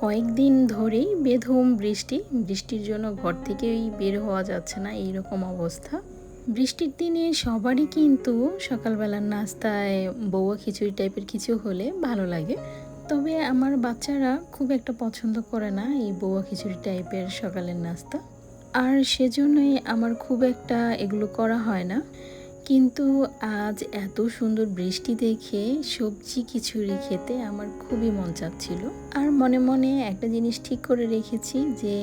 কয়েকদিন ধরেই বেধুম বৃষ্টি। বৃষ্টির জন্য ঘর থেকেই বের হওয়া যাচ্ছে না এইরকম অবস্থা। বৃষ্টির দিনে সবারই কিন্তু সকালবেলার নাস্তায় বৌয়া খিচুড়ি টাইপের কিছু হলে ভালো লাগে। তবে আমার বাচ্চারা খুব একটা পছন্দ করে না এই বৌয়া খিচুড়ি টাইপের সকালের নাস্তা। আর সেজন্যই আমার খুব একটা এগুলো করা হয় না। কিন্তু আজ এত সুন্দর বৃষ্টি দেখে সবজি খিচুড়ি খেতে আমার খুবই মন চাচ্ছিল। আর মনে মনে একটা জিনিস ঠিক করে রেখেছি যে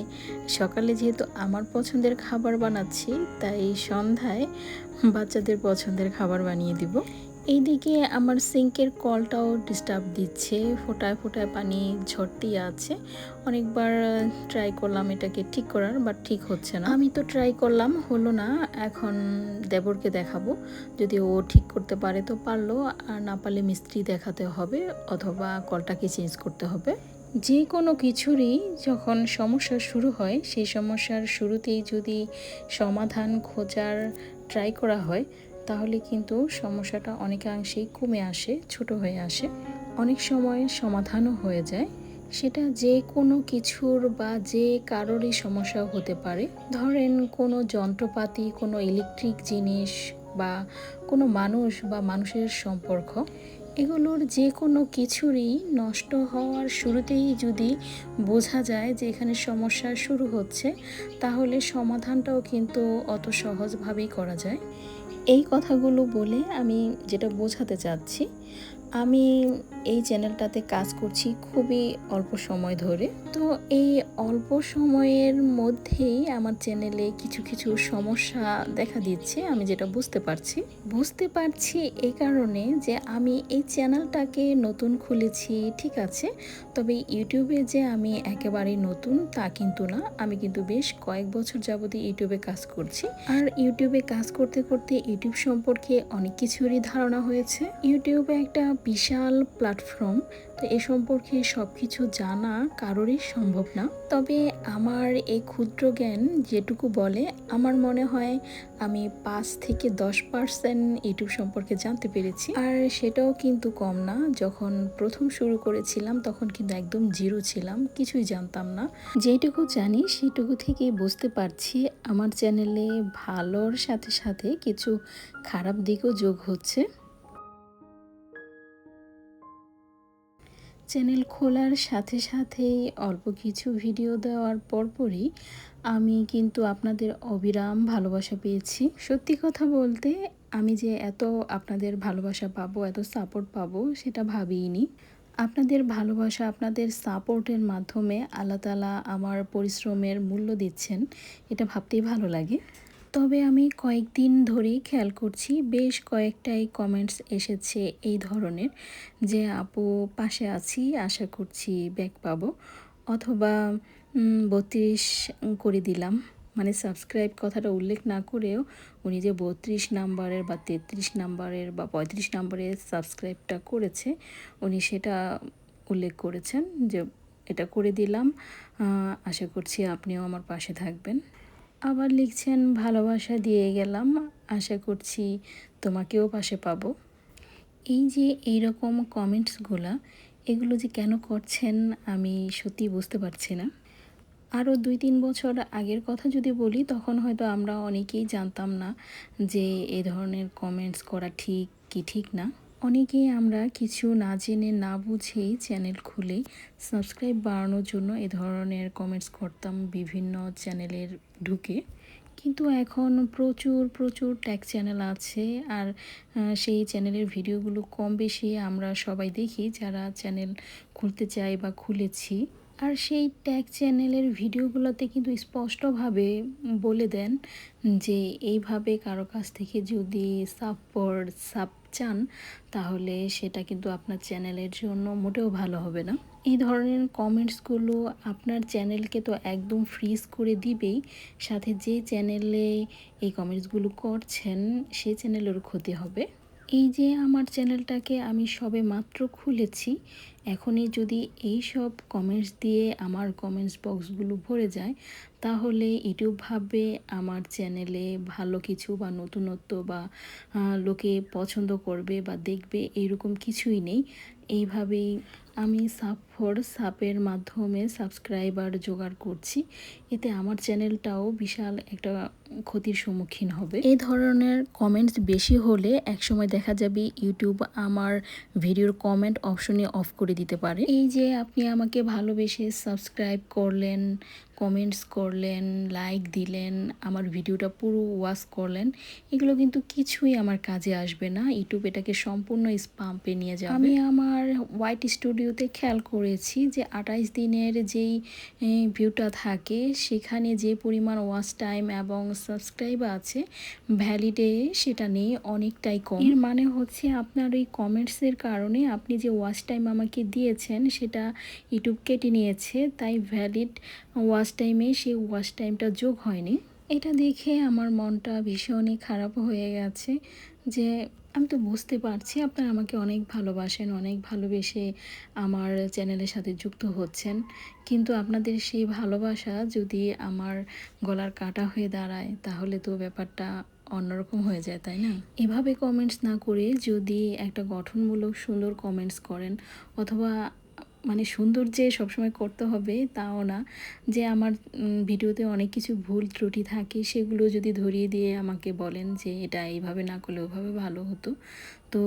সকালে যেহেতু আমার পছন্দের খাবার বানাচ্ছি, তাই সন্ধ্যায় বাচ্চাদের পছন্দের খাবার বানিয়ে দিব। এইদিকে আমার সিঙ্কের কলটাও ডিস্টার্ব দিচ্ছে। ফোটায় ফোটায় পানি ঝরতেই আছে। অনেকবার ট্রাই করলাম এটাকে ঠিক করার বাট ঠিক হচ্ছে না। আমি তো ট্রাই করলাম, হলো না। এখন দেবরকে দেখাবো। যদি ও ঠিক করতে পারে তো পারল। আর না পারলে মিস্ত্রি দেখাতে হবে অথবা কলটাকে চেঞ্জ করতে হবে। যে কোনো কিছুরই যখন সমস্যা শুরু হয়, সেই সমস্যার শুরুতেই যদি সমাধান খোঁজার ট্রাই করা হয় তাহলে কিন্তু সমস্যাটা অনেকাংশেই কমে আসে, ছোট হয়ে আসে। অনেক সময় সমাধানও হয়ে যায়। সেটা যে কোনো কিছুর বা যে কারোরই সমস্যা হতে পারে। ধরেন কোনো যন্ত্রপাতি, কোনো ইলেকট্রিক জিনিস বা কোনো মানুষ বা মানুষের সম্পর্ক। এগুলোর যে কোনো কিছুরই নষ্ট হওয়ার শুরুতেই যদি বোঝা যায় যে এখানে সমস্যা শুরু হচ্ছে, তাহলে সমাধানটাও কিন্তু অত সহজভাবেই করা যায়। এই কথাগুলো বলে আমি যেটা বোঝাতে চাচ্ছি, আমি এই চ্যানেলটাতে কাজ করছি খুবই অল্প সময় ধরে। তো এই অল্প সময়ের মধ্যেই আমার চ্যানেলে কিছু কিছু সমস্যা দেখা দিচ্ছে, আমি যেটা বুঝতে পারছি। বুঝতে পারছি এই কারণে যে আমি এই চ্যানেলটাকে নতুন খুলেছি, ঠিক আছে? তবে ইউটিউবে যে আমি একেবারেই নতুন তা কিন্তু না। আমি কিন্তু বেশ কয়েক বছর যাবতীয় ইউটিউবে কাজ করছি। আর ইউটিউবে কাজ করতে করতে ইউটিউব সম্পর্কে অনেক কিছুরই ধারণা হয়েছে। ইউটিউবে একটা বিশাল প্ল্যাটফর্ম তো এ সম্পর্কে সব কিছু জানা কারোরই সম্ভব না। তবে আমার এই ক্ষুদ্র জ্ঞান যেটুকু বলে, আমার মনে হয় আমি পাঁচ থেকে দশ পার্সেন্ট ইউটিউব সম্পর্কে জানতে পেরেছি। আর সেটাও কিন্তু কম না, যখন প্রথম শুরু করেছিলাম তখন কিন্তু একদম জিরো ছিলাম, কিছুই জানতাম না। যেটুকু জানি সেটুকু থেকেই বুঝতে পারছি আমার চ্যানেলে ভালোর সাথে সাথে কিছু খারাপ দিকও যোগ হচ্ছে। চ্যানেল খোলার সাথে সাথেই অল্প কিছু ভিডিও দেওয়ার পরপরই আমি কিন্তু আপনাদের অবিরাম ভালোবাসা পেয়েছি। সত্যি কথা বলতে, আমি যে এত আপনাদের ভালোবাসা পাবো, এত সাপোর্ট পাবো, সেটা ভাবিনি আপনাদের ভালোবাসা, আপনাদের সাপোর্টের মাধ্যমে আল্লাহ তালা আমার পরিশ্রমের মূল্য দিচ্ছেন, এটা ভাবতেই ভালো লাগে। তবে আমি কয়েকদিন ধরেই খেয়াল করছি, বেশ কয়েকটাই কমেন্টস এসেছে এই ধরনের যে, আপু, পাশে আছি, আশা করছি ব্যাক পাবো। অথবা বত্রিশ করে দিলাম। মানে সাবস্ক্রাইব কথাটা উল্লেখ না করেও উনি যে, বত্রিশ নাম্বারের বা তেত্রিশ নাম্বারের বা পঁয়ত্রিশ নাম্বারের সাবস্ক্রাইবটা করেছে, উনি সেটা উল্লেখ করেছেন যে, এটা করে দিলাম আশা করছি আপনিও আমার পাশে থাকবেন। আবার লিখছেন, ভালোবাসা দিয়ে গেলাম, আশা করছি তোমাকেও পাশে পাবো। এই যে এইরকম কমেন্টসগুলো এগুলো যে কেন করছেন আমি সত্যি বুঝতে পারছি না। আরও দুই তিন বছর আগের কথা যদি বলি, তখন হয়তো আমরা অনেকেই জানতাম না যে এ ধরনের কমেন্টস করা ঠিক কি ঠিক না। অনেকেই আমরা কিছু না জেনে না বুঝেই চ্যানেল খুলে। সাবস্ক্রাইব বাড়ানোর জন্য এ ধরনের কমেন্টস করতাম বিভিন্ন চ্যানেলের ঢুকে। কিন্তু এখন প্রচুর প্রচুর ট্যাগ চ্যানেল আছে আর সেই চ্যানেলের ভিডিওগুলো কম বেশি আমরা সবাই দেখি। যারা চ্যানেল খুলতে চাই বা খুলেছি আর সেই ট্যাগ চ্যানেলের ভিডিওগুলোতে কিন্তু স্পষ্টভাবে বলে দেন যে, এইভাবে কারও কাছ থেকে যদি সাপোর্ট সাপ চান, তাহলে সেটা কিন্তু আপনার চ্যানেলের জন্য মোটেও ভালো হবে না। এই ধরনের কমেন্টসগুলো আপনার চ্যানেলকে তো একদম ফ্রিজ করে দিবেই। সাথে যে চ্যানেলে এই কমেন্টসগুলো করছেন সেই চ্যানেলেরও ক্ষতি হবে। এই যে আমার চ্যানেলটাকে আমি সবে মাত্র খুলেছি, এখনই যদি এই সব কমেন্টস দিয়ে আমার কমেন্টস বক্সগুলো ভরে যায়, তাহলে ইউটিউব ভাববে আমার চ্যানেলে ভালো কিছু বা নতুনত্ব বা লোকে পছন্দ করবে বা দেখবে, এরকম কিছুই নেই। এইভাবেই আমি সাপ ফর সাপের মাধ্যমে সাবস্ক্রাইবার জোগাড় করছি। এতে আমার চ্যানেলটাও বিশাল একটা ক্ষতির সম্মুখীন হবে। এই ধরনের কমেন্টস বেশি হলে একসময় দেখা যাবে ইউটিউব আমার ভিডিওর কমেন্ট অপশনে অফ করে দিতে পারে। এই যে আপনি আমাকে ভালোবেসে সাবস্ক্রাইব করলেন কমেন্টস করলেন লাইক দিলেন, আমার ভিডিওটা পুরো ওয়াচ করলেন, এগুলো কিন্তু কিছুই আমার কাজে আসবে না। ইউটিউব এটাকে সম্পূর্ণ স্পাম্পে নিয়ে যাবে। আমি আমার হোয়াইট স্টুডিওতে খেয়াল করেছি যে আঠাইশ দিনের যেই ভিউটা থাকে, সেখানে যে পরিমাণ ওয়াচ টাইম এবং সাবস্ক্রাইব আছে ভ্যালিডে সেটা নেই, অনেকটাই কম। এর মানে হচ্ছে আপনার ওই কমেন্টসের কারণে আপনি যে ওয়াচ টাইম আমাকে দিয়েছেন, সেটা ইউটিউব কেটে নিয়েছে, তাই ভ্যালিড ওয়াচ টাইমে সেই ওয়াচ টাইমটা যোগ হয়নি। এটা দেখে আমার মনটা ভীষণই খারাপ হয়ে গেছে যে আমি তো বুঝতে পারছি, আপনারা আমাকে অনেক ভালোবাসেন, অনেক ভালোবেসে আমার চ্যানেলের সাথে যুক্ত হচ্ছেন। কিন্তু আপনাদের সেই ভালোবাসা যদি আমার গলার কাটা হয়ে দাঁড়ায়, তাহলে তো ব্যাপারটা অন্যরকম হয়ে যায়, তাই না? এভাবে কমেন্টস না করে যদি একটা গঠনমূলক সুন্দর কমেন্টস করেন, অথবা মানে সুন্দর যে সবসময় করতে হবে তাও না। যে আমার ভিডিওতে অনেক কিছু ভুল ত্রুটি থাকে সেগুলো যদি ধরিয়ে দিয়ে আমাকে বলেন যে এটা এইভাবে না করলে ওভাবে ভালো হতো। তো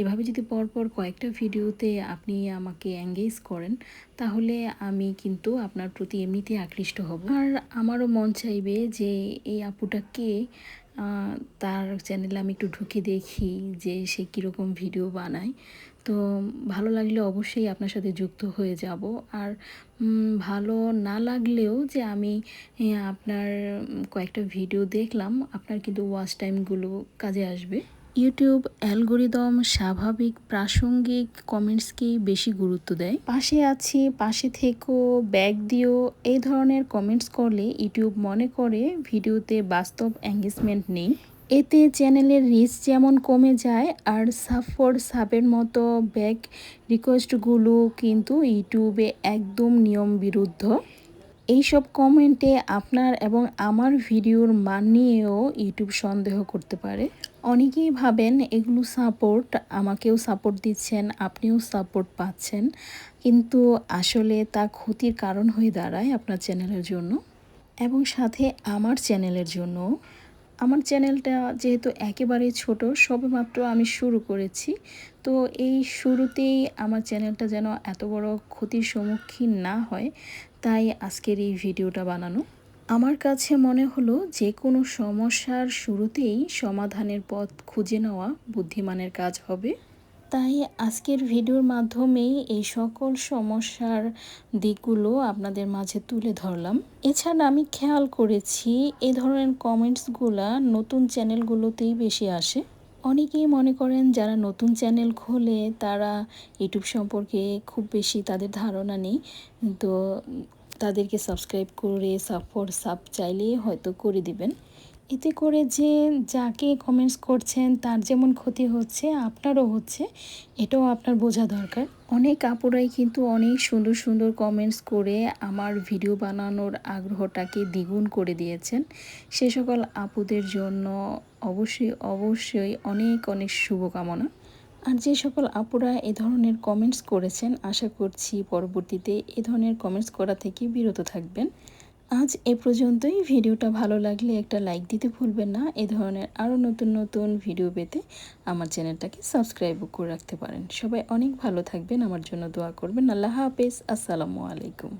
এভাবে যদি পরপর কয়েকটা ভিডিওতে আপনি আমাকে এঙ্গেজ করেন, তাহলে আমি কিন্তু আপনার প্রতি এমনিতেই আকৃষ্ট হব। আর আমারও মন চাইবে যে এই আপুটা কে তার চ্যানেলে আমি একটু ঢুকে দেখি যে সে কীরকম ভিডিও বানায়। তো ভালো লাগলে অবশ্যই আপনার সাথে যুক্ত হয়ে যাব। আর ভালো না লাগলেও যে আমি আপনার কয়েকটা ভিডিও দেখলাম আপনার কিন্তু ওয়াচ টাইমগুলো কাজে আসবে। ইউটিউব অ্যালগোরিদম স্বাভাবিক প্রাসঙ্গিক কমেন্টসকেই বেশি গুরুত্ব দেয়। পাশে আছি পাশে থেকেও ব্যাগ দিও এই ধরনের কমেন্টস করলে ইউটিউব মনে করে ভিডিওতে বাস্তব এঙ্গেজমেন্ট নেই। এতে চ্যানেলের রিচ যেমন কমে যায়, আর সাফর সাবের মতো ব্যাক রিকোয়েস্টগুলো কিন্তু ইউটিউবে একদম নিয়ম বিরুদ্ধ। এইসব কমেন্টে আপনার এবং আমার ভিডিওর মান নিয়েও ইউটিউব সন্দেহ করতে পারে। অনেকেই ভাবেন এগুলো সাপোর্ট আমাকেও সাপোর্ট দিচ্ছেন, আপনিও সাপোর্ট পাচ্ছেন, কিন্তু আসলে তা ক্ষতির কারণ হয়ে দাঁড়ায় আপনার চ্যানেলের জন্য। এবং সাথে আমার চ্যানেলের জন্য আমার চ্যানেলটা যেহেতু একেবারে ছোট, সবেমাত্র আমি শুরু করেছি। তো এই শুরুতেই আমার চ্যানেলটা যেন এত বড় ক্ষতির সম্মুখীন না হয়, তাই আজকের এই ভিডিওটা বানানো। আমার কাছে মনে হলো যে কোনো সমস্যার শুরুতেই সমাধানের পথ খুঁজে নেওয়া বুদ্ধিমানের কাজ হবে। তাই আজকের ভিডিওর মাধ্যমেই এই সকল সমস্যার দিকগুলো আপনাদের মাঝে তুলে ধরলাম। এছাড়া আমি খেয়াল করেছি, এ ধরনের কমেন্টসগুলো নতুন চ্যানেলগুলোতেই বেশি আসে। অনেকেই মনে করেন যারা নতুন চ্যানেল খোলে তারা ইউটিউব সম্পর্কে খুব বেশি তাদের ধারণা নেই। তো তাদেরকে সাবস্ক্রাইব করে, সাপোর্ট, সাব চাইলেই হয়তো করে দিবেন। এতে করে যে যাকে কমেন্টস করছেন তার যেমন ক্ষতি হচ্ছে আপনারও হচ্ছে এটাও আপনার বোঝা দরকার। অনেক আপুরাই কিন্তু অনেক সুন্দর সুন্দর কমেন্টস করে আমার ভিডিও বানানোর আগ্রহটাকে দ্বিগুণ করে দিয়েছেন। সে সকল আপুদের জন্য অবশ্যই অবশ্যই অনেক অনেক শুভকামনা। আর যে সকল আপুরা এ ধরনের কমেন্টস করেছেন আশা করছি পরবর্তীতে এ ধরনের কমেন্টস করা থেকে বিরত থাকবেন। আজ এ পর্যন্তই। ভিডিওটা ভালো লাগলে একটা লাইক দিতে ভুলবেন না। এ ধরনের আরও নতুন নতুন ভিডিও পেতে আমার চ্যানেলটাকে সাবস্ক্রাইবও করে রাখতে পারেন। সবাই অনেক ভালো থাকবেন। আমার জন্য দোয়া করবেন। আল্লাহ হাফেজ। আসসালামু আলাইকুম।